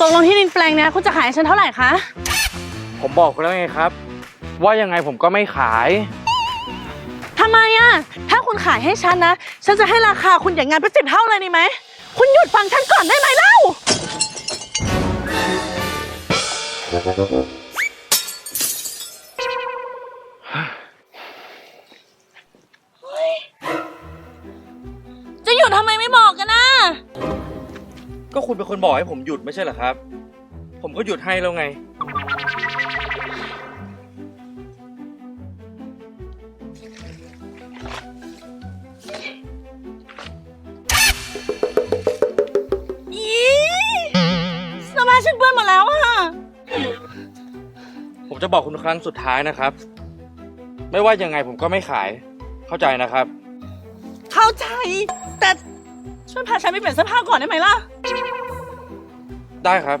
ตกลงที่ดินแปลงเนี้ยคุณจะขายให้ฉันเท่าไหร่คะ ผมบอกคุณแล้วไงครับ ว่ายังไงผมก็ไม่ขาย ทำไมอะถ้าคุณขายให้ฉันนะ ฉันจะให้ราคาคุณอย่างงานเป็นสิบเท่าเลยนี่ไหม คุณหยุดฟังฉันก่อนได้ไหมเล่าจะ คุณเป็นคนบอกให้ผมหยุดไม่ใช่เหรอครับ ผมก็หยุดให้แล้วไง อีสมาชิกเปื้อนหมดแล้วอะผมจะบอกคุณครั้งสุดท้ายนะครับ ไม่ว่ายังไงผมก็ไม่ขาย เข้าใจนะครับ เข้าใจ แต่ช่วยพาฉันไปเปลี่ยนเสื้อผ้าก่อนได้ไหมล่ะ ได้ครับค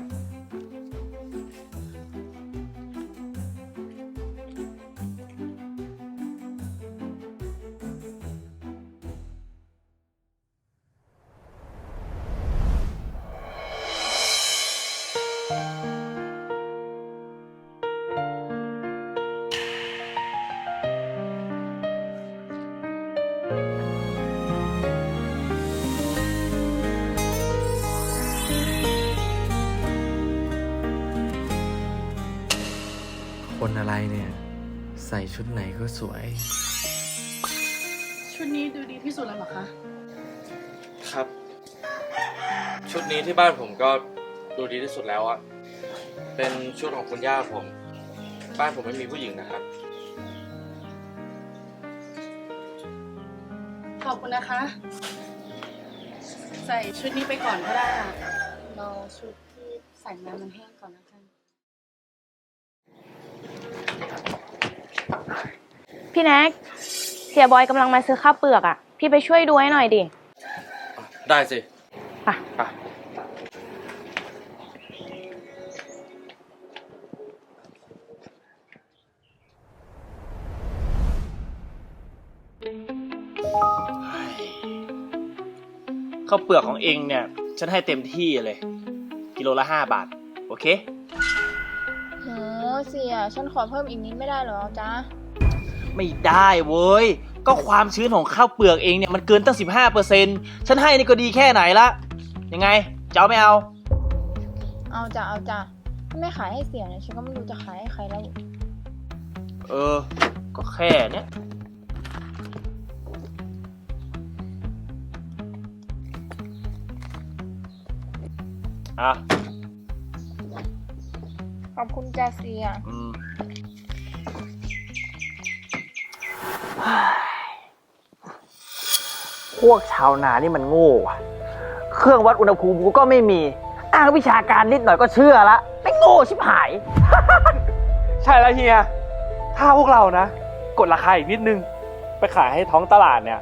นอะไรเนี่ย ใส่ชุดไหนก็สวย ชุดนี้ดูดีที่สุดแล้วเหรอคะ ครับ ชุดนี้ที่บ้านผมก็ดูดีที่สุดแล้วอะเป็นชุดของคุณย่าผม บ้านผมไม่มีผู้หญิงนะครับ ขอบคุณนะคะ ใส่ชุดนี้ไปก่อนก็ได้ค่ะเราชุดที่ใส่มามันแห้งก่อนแล้วกัน พี่แน็กเสียบอยกำลังมาซื้อข้าวเปลือกอะ พี่ไปช่วยดูให้หน่อยดิได้สิไปไปข้าวเปลือกของเองเนี่ย ฉันให้เต็มที่เลย กิโลละห้าบาท โอเค โหเสีย ฉันขอเพิ่มอีกนิดไม่ได้เหรอจ๊ะ ไม่ได้เว้ย ก็ความชื้นของข้าวเปลือกเองเนี่ยมันเกินตั้ง 15เปอร์เซ็นฉันให้นี่ก็ดีแค่ไหนละ ยังไงจะเอาไม่เอา เอาจ้ะเอาจ้ะถ้าไม่ขายให้เสียเนี่ยฉันก็ไม่รู้จะขายให้ใครแล้ว เออ ก็แค่เนี้ยอะขอบคุณจ้ะเสีย อืม พวกชาวนานี่มันโง่ว่ะเครื่องวัดอุณหภูมิกูก็ไม่มี อ้างวิชาการนิดหน่อยก็เชื่อละไม่โง่ชิบหาย ใช่แล้วเฮีย ถ้าพวกเรานะ กดราคาอีกนิดนึง ไปขายให้ท้องตลาดเนี่ย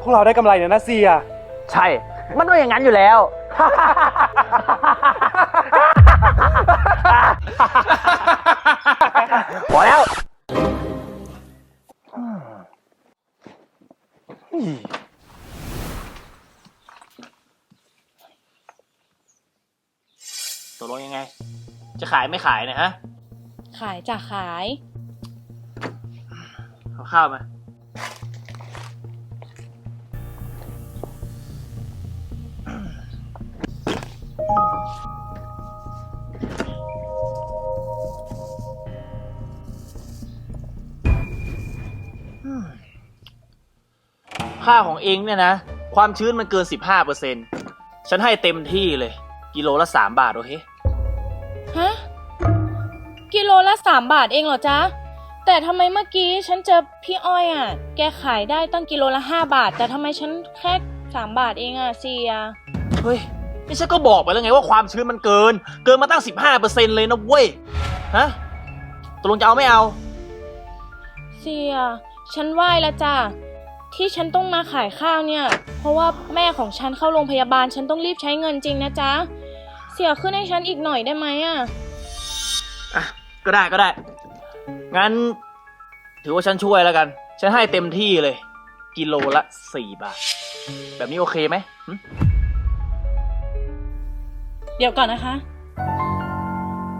พวกเราได้กำไรเนี่ยนะเซีย ใช่ มันต้องอย่างนั้นอยู่แล้ว พอแล้ว ไม่ขายเนะฮะ ขายจ้ะขาย เอาข้าวมา ค่าของเองเนี่ยนะ ความชื้นมันเกิน 15เปอร์เซ็นฉันให้เต็มที่เลย กิโลละ 3 บาทโอเค ฮะกิโลละสามบาทเองเหรอจ๊ะ แต่ทำไมเมื่อกี้ฉันเจอพี่อ้อยอะ แกขายได้ตั้งกิโลละห้าบาท แต่ทำไมฉันแค่สามบาทเองอะเสีย เฮ้ยนี่ฉันก็บอกไปแล้วไงว่าความชื้นมันเกิน เกินมาตั้ง 15เปอร์เซ็นเลยนะเว้ย ฮะตกลงจะเอาไม่เอา เสีย ฉันไหว้แล้วจ้ะ ที่ฉันต้องมาขายข้าวเนี่ย เพราะว่าแม่ของฉันเข้าโรงพยาบาล ฉันต้องรีบใช้เงินจริงนะจ๊ะ เสียขึ้นให้ฉันอีกหน่อยได้ไหมอะอะ ก็ได้ก็ได้ งั้น ถือว่าฉันช่วยแล้วกัน ฉันให้เต็มที่เลย กิโลละ4บาท แบบนี้โอเคไหมหึเดี๋ยวก่อนนะคะ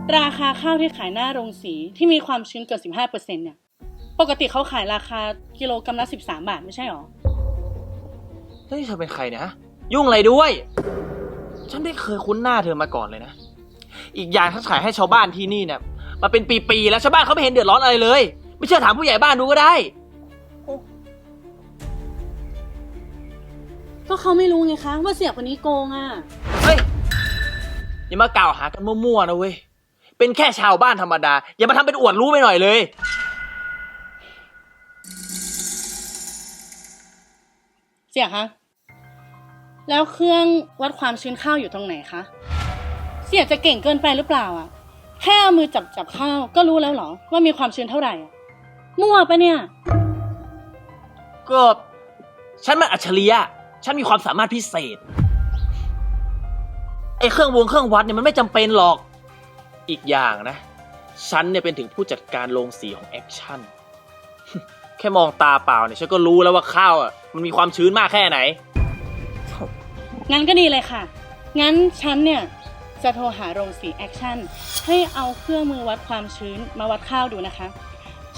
ฮราคาข้าวที่ขายหน้าโรงสีที่มีความชื้นเกิน15%เนี่ย ปกติเขาขายราคากิโลกรัมละ 13 บาทไม่ใช่หรอเฮ้ยเธอเป็นใครเนี่ยฮะ ยุ่งอะไรด้วย ฉันไม่เคยคุ้นหน้าเธอมาก่อนเลยนะ อีกอย่างถ้าขายให้ชาวบ้านที่นี่เนี่ย มาเป็นปีๆแล้วชาวบ้านเขาไม่เห็นเดือดร้อนอะไรเลย ไม่เชื่อถามผู้ใหญ่บ้านดูก็ได้ ก็เขาไม่รู้ไงคะว่าเสียคนนี้โกงอะ เฮ้ยอย่ามากล่าวหากันมั่วๆนะเว้ย เป็นแค่ชาวบ้านธรรมดา อย่ามาทำเป็นอวดรู้ไปหน่อยเลย เสียคะแล้วเครื่องวัดความชื้นข้าวอยู่ตรงไหนคะ เสียจะเก่งเกินไปหรือเปล่าอะ แค่เอามือจับจับข้าวก็รู้แล้วเหรอ ว่ามีความชื้นเท่าไหร่อะมั่วปะเนี่ย ก็ฉันมันอัจฉริยะ ฉันมีความสามารถพิเศษ ไอ้เครื่องวงเครื่องวัดเนี่ยมันไม่จำเป็นหรอก อีกอย่างนะ ฉันเนี่ยเป็นถึงผู้จัดการโรงสีของแอคชั่น แค่มองตาเปล่าเนี่ยฉันก็รู้แล้วว่าข้าวอะมันมีความชื้นมากแค่ไหน งั้นก็ดีเลยค่ะ งั้นฉันเนี่ย จะโทรหาโรงสีแอคชั่นให้เอาเครื่องมือวัดความชื้นมาวัดข้าวดูนะคะ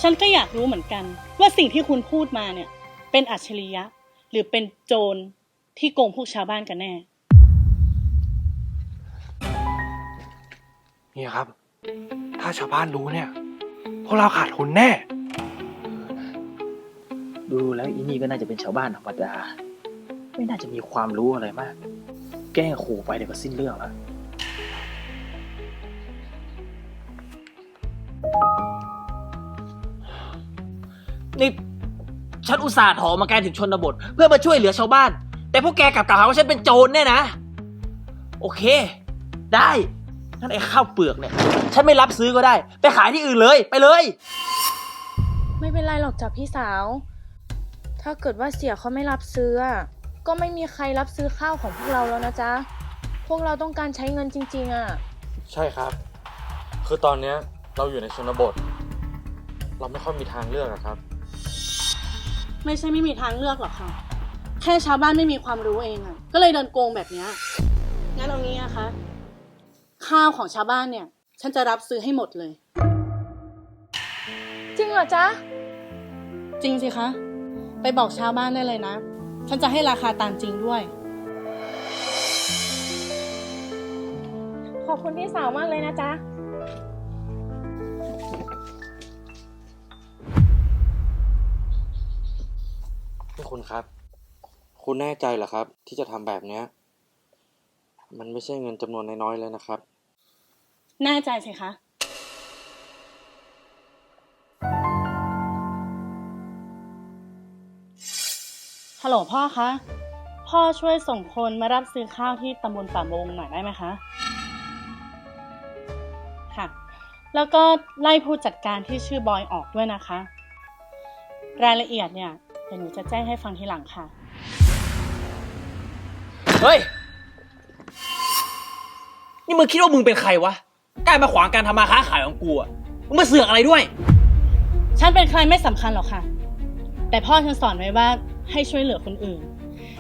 ฉันก็อยากรู้เหมือนกัน ว่าสิ่งที่คุณพูดมาเนี่ย เป็นอัจฉริยะ หรือเป็นโจรที่โกงพวกชาวบ้านกันแน่ เนี่ยครับ ถ้าชาวบ้านรู้เนี่ย พวกเราขาดทุนแน่ ดูแล้วอีนี่ก็น่าจะเป็นชาวบ้านธรรมดา ไม่น่าจะมีความรู้อะไรมาก แกล้งขู่ไปเดี๋ยวก็สิ้นเรื่องแล้ว นี่ฉันอุตส่าห์ถอมาไกลถึงชนบท เพื่อมาช่วยเหลือชาวบ้าน แต่พวกแกกลับกล่าวหาว่าฉันเป็นโจรเนี่ยนะ โอเค ได้งั้นไอ้ข้าวเปลือกเนี่ย ฉันไม่รับซื้อก็ได้ ไปขายที่อื่นเลยไปเลย ไม่เป็นไรหรอกจ้ะพี่สาว ถ้าเกิดว่าเสียเขาไม่รับซื้ออะก็ไม่มีใครรับซื้อข้าวของพวกเราแล้วนะจ๊ะ พวกเราต้องการใช้เงินจริง ๆอะใช่ครับ คือตอนเนี้ยเราอยู่ในชนบท เราไม่ค่อยมีทางเลือกอะครับ ไม่ใช่ไม่มีทางเลือกหรอกค่ะ แค่ชาวบ้านไม่มีความรู้เองอะก็เลยเดินโกงแบบเนี้ยงั้นเอางี้นะคะ ข้าวของชาวบ้านเนี่ย ฉันจะรับซื้อให้หมดเลย จริงเหรอจ๊ะ จริงสิคะ ไปบอกชาวบ้านได้เลยนะ ฉันจะให้ราคาตามจริงด้วย ขอบคุณพี่สาวมากเลยนะจ๊ะ คุณครับ คุณแน่ใจเหรอครับ ที่จะทำแบบเนี้ย มันไม่ใช่เงินจำนวนน้อยๆเลยนะครับ แน่ใจสิคะ ฮัลโหลพ่อคะ พ่อช่วยส่งคนมารับซื้อข้าวที่ตำบลป่ามงหน่อยได้ไหมคะ ค่ะ แล้วก็ไล่ผู้จัดการที่ชื่อบอยออกด้วยนะคะ รายละเอียดเนี่ย เดี๋ยวหนูจะแจ้งให้ฟังทีหลังค่ะ เฮ้ย นี่มึงคิดว่ามึงเป็นใครวะกล้ามาขวางการทำมาค้าขายของกูอะมึงมาเสือกอะไรด้วย ฉันเป็นใครไม่สำคัญหรอกค่ะ แต่พ่อฉันสอนไว้ว่าให้ช่วยเหลือคนอื่น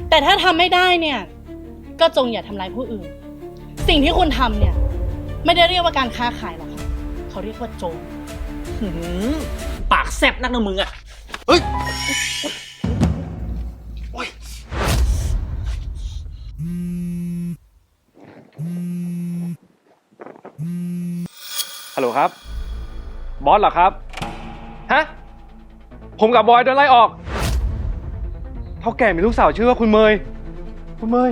แต่ถ้าทำไม่ได้เนี่ย ก็จงอย่าทำร้ายผู้อื่น สิ่งที่คุณทำเนี่ย ไม่ได้เรียกว่าการค้าขายหรอกค่ะ เขาเรียกว่าโจร หืมปากแซบนักนะมึงอะเฮ้ย โอ้ย ฮัลโหลครับ บอสเหรอครับ ฮะ ผมกับบอยโดนไล่ออก เท่าแก่มีลูกสาวชื่อว่าคุณเมย คุณเมย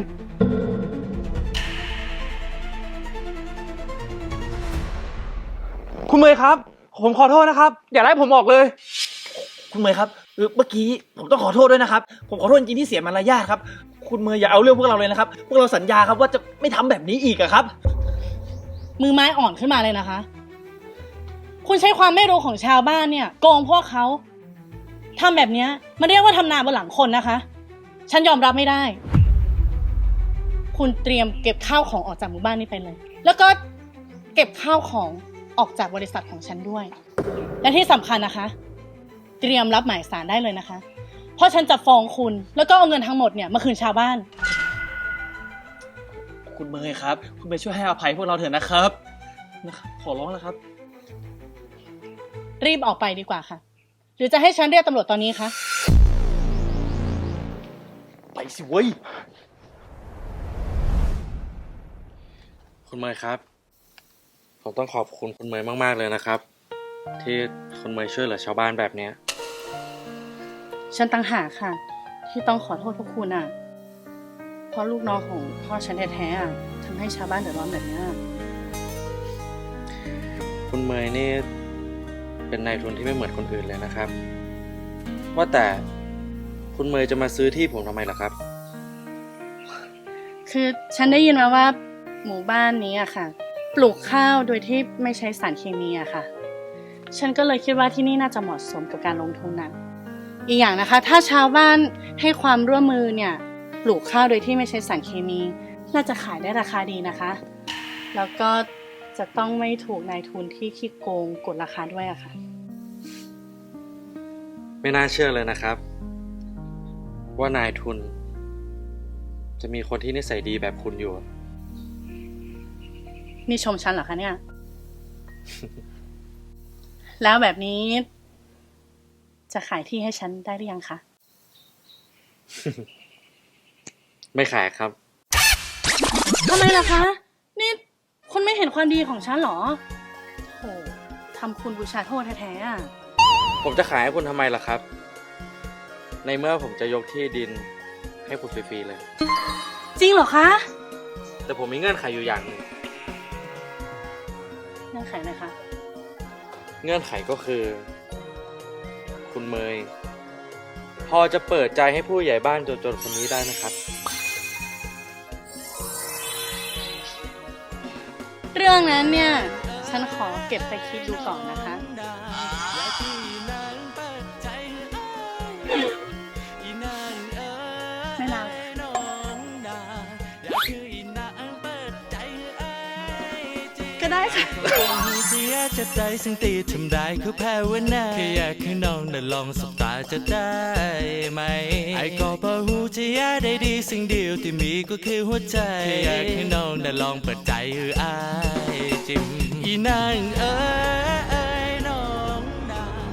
คุณเมยครับ ผมขอโทษนะครับ อย่าไล่ผมออกเลย คุณเมย์ครับเออเมื่อกี้ผมต้องขอโทษด้วยนะครับ ผมขอโทษจริงๆที่เสียมารยาทครับ คุณเมย์อย่าเอาเรื่องพวกเราเลยนะครับ พวกเราสัญญาครับว่าจะไม่ทำแบบนี้อีกอะครับ มือไม้อ่อนขึ้นมาเลยนะคะ คุณใช้ความไม่รู้ของชาวบ้านเนี่ยโกงพวกเขาทำแบบนี้มันเรียกว่าทำนาบนหลังคนนะคะ ฉันยอมรับไม่ได้ คุณเตรียมเก็บข้าวของออกจากหมู่บ้านนี้ไปเลย แล้วก็เก็บข้าวของออกจากบริษัทของฉันด้วย และที่สำคัญนะคะ เตรียมรับหมายสารได้เลยนะคะ เพราะฉันจะฟ้องคุณ แล้วก็เอาเงินทั้งหมดเนี่ยมาคืนชาวบ้าน คุณเมย์ครับ คุณเมย์ช่วยให้อภัยพวกเราเถอะนะครับนะครับขอร้องแล้วครับ รีบออกไปดีกว่าค่ะ หรือจะให้ฉันเรียกตำรวจตอนนี้คะ ไปสิเว้ย คุณเมย์ครับ ผมต้องขอบคุณคุณเมย์มาก ๆ เลยนะครับ ที่คุณเมย์ช่วยเหลือชาวบ้านแบบเนี้ย ฉันตั้งหากค่ะ ที่ต้องขอโทษพวกคุณอะ เพราะลูกน้องของพ่อฉันแท้ๆอะทำให้ชาวบ้านเดือดร้อนแบบเนี้ย คุณเมย์นี่ เป็นนายทุนที่ไม่เหมือนคนอื่นเลยนะครับ ว่าแต่คุณเมย์จะมาซื้อที่ผมทำไมล่ะครับ คือฉันได้ยินมาว่าหมู่บ้านนี้อะค่ะ ปลูกข้าวโดยที่ไม่ใช้สารเคมีอะค่ะ ฉันก็เลยคิดว่าที่นี่น่าจะเหมาะสมกับการลงทุนนะอีกอย่างนะคะ ถ้าชาวบ้านให้ความร่วมมือเนี่ย ปลูกข้าวโดยที่ไม่ใช้สารเคมี น่าจะขายได้ราคาดีนะคะ แล้วก็ จะต้องไม่ถูกนายทุนที่ขี้โกงกดราคาด้วยอะค่ะ ไม่น่าเชื่อเลยนะครับ ว่านายทุน จะมีคนที่นิสัยดีแบบคุณอยู่ นี่ชมฉันเหรอคะเนี่ย แล้วแบบนี้ จะขายที่ให้ฉันได้หรือยังคะ ไม่ขายครับ ทำไมล่ะคะนี่ คุณไม่เห็นความดีของฉันเหรอโถทำคุณบูชาโทษแท้ๆอะผมจะขายให้คุณทำไมล่ะครับ ในเมื่อผมจะยกที่ดินให้คุณฟรีๆเลย จริงเหรอคะแต่ผมมีเงื่อนไขอยู่อย่างหนึ่งเงื่อนไขอะไรคะ เงื่อนไขก็คือ คุณเมย พอจะเปิดใจให้ผู้ใหญ่บ้านจนๆคนนี้ได้นะครับ เรื่องนั้นเนี่ย ฉันขอเก็บไปคิดดูก่อนนะคะ ไม่นานก็ได้ค่ะ เสียจะได้สิ่งตีทำได้คือแพ้ว่านาแค่อยากให้น้องได้ลองสบตาจะได้ไหม ไอ้ก็พอหูจะอยากได้ดีสิ่งเดียวที่มีก็คือหัวใจแค่อยากให้น้องได้ลองเปิดใจเอออาย จิมอีนางเอ้ยน้องนาง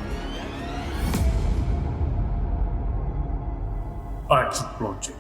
Arts Project